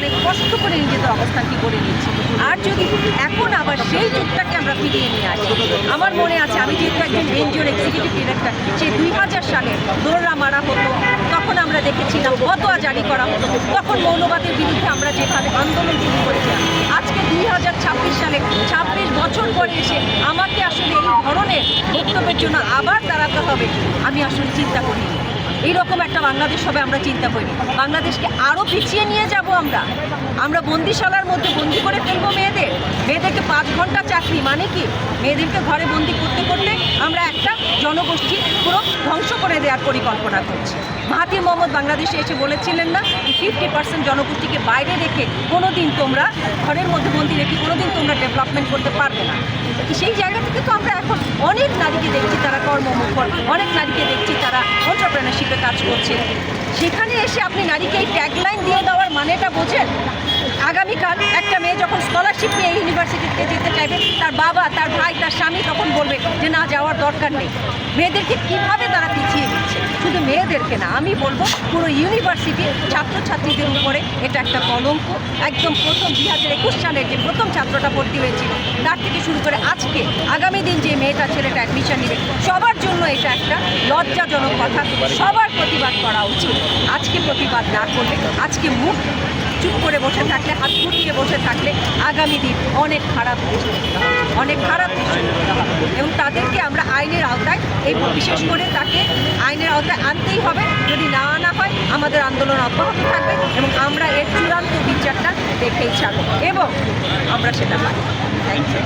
অনেক কষ্ট করে নিজেদের অবস্থানটি করে নিচ্ছি আর যদি এখন আবার সেই যুগটাকে আমরা ফিরিয়ে নিয়ে আসি, আমার মনে আছে, আমি যেহেতু একজন এনজিওর এক্সিকিউটিভ ডিরেক্টর সেই দুই হাজার সালে দোররা মারা হতো, তখন আমরা দেখেছিলাম ফতোয়া জারি করা হতো, তখন মৌলবাদের বিরুদ্ধে আমরা যেভাবে আন্দোলন শুরু করেছিলাম, আজকে দুই হাজার ছাব্বিশ সালে ছাব্বিশ বছর পরে এসে আমাকে আসলে এই ধরনের বক্তব্যের জন্য আবার দাঁড়াতে হবে, আমি আসলে চিন্তা করি এইরকম একটা বাংলাদেশ হবে আমরা চিন্তা করি বাংলাদেশকে আরও পিছিয়ে নিয়ে যাব আমরা। আমরা বন্দিশালার মধ্যে বন্দি করে ফেলব মেয়েদের। মেয়েদেরকে পাঁচ ঘণ্টা চাকরি মানে কি? মেয়েদেরকে ঘরে বন্দি করতে করতে আমরা একটা জনগোষ্ঠী পুরো ধ্বংস করে দেওয়ার পরিকল্পনা করছি। মাহাতির মোহাম্মদ বাংলাদেশে এসে বলেছিলেন না ফিফটি পার্সেন্ট জনগোষ্ঠীকে বাইরে রেখে কোনো দিন তোমরা ঘরের মধ্যে বন্দি রেখে কোনো দিন তোমরা ডেভেলপমেন্ট করতে পারবে না। সেই জায়গা থেকে তো আমরা এখন অনেক নারীকে দেখছি কর্মমুখর অনেক নারীকে দেখছি তারা অন্টারপ্রেনারশিপে কাজ করছে। সেখানে এসে আপনি নারীকে এই ট্যাগলাইন দিয়ে দেওয়ার মানেটা বোঝেন? আগামীকাল একটা মেয়ে যখন স্কলারশিপ নিয়ে ইউনিভার্সিটিতে যেতে চাইবে, তার বাবা, তার ভাই, তার স্বামী তখন বলবে যে, না, যাওয়ার দরকার নেই। মেয়েদেরকে কীভাবে তারা পিছিয়ে মেয়েদেরকে না। আমি বলব, পুরো ইউনিভার্সিটির ছাত্রছাত্রীদের উপরে এটা একটা কলঙ্ক। একদম প্রথম দুই হাজার একুশ সালের যে প্রথম ছাত্রটা ভর্তি হয়েছিল, তার থেকে শুরু করে আজকে, আগামী দিন যে মেয়েটা ছেলেটা অ্যাডমিশন নেবে, সবার জন্য এটা একটা লজ্জাজনক কথা। সবার প্রতিবাদ করা উচিত। আজকে প্রতিবাদ না করলে, আজকে মুখ চুপ করে বসে থাকলে, হাত গুটিয়ে বসে থাকলে আগামী দিন অনেক খারাপ অনেক খারাপ এবং তাদেরকে আমরা আইনের আওতায় এই বিশেষ করে তাকে আইনের আওতায় আনতেই হবে। যদি না আনা হয়, আমাদের আন্দোলন অব্যাহত থাকবে এবং আমরা এর চূড়ান্ত বিচারটা দেখেই ছাড়ব এবং আমরা সেটা পাই থ্যাংক ইউ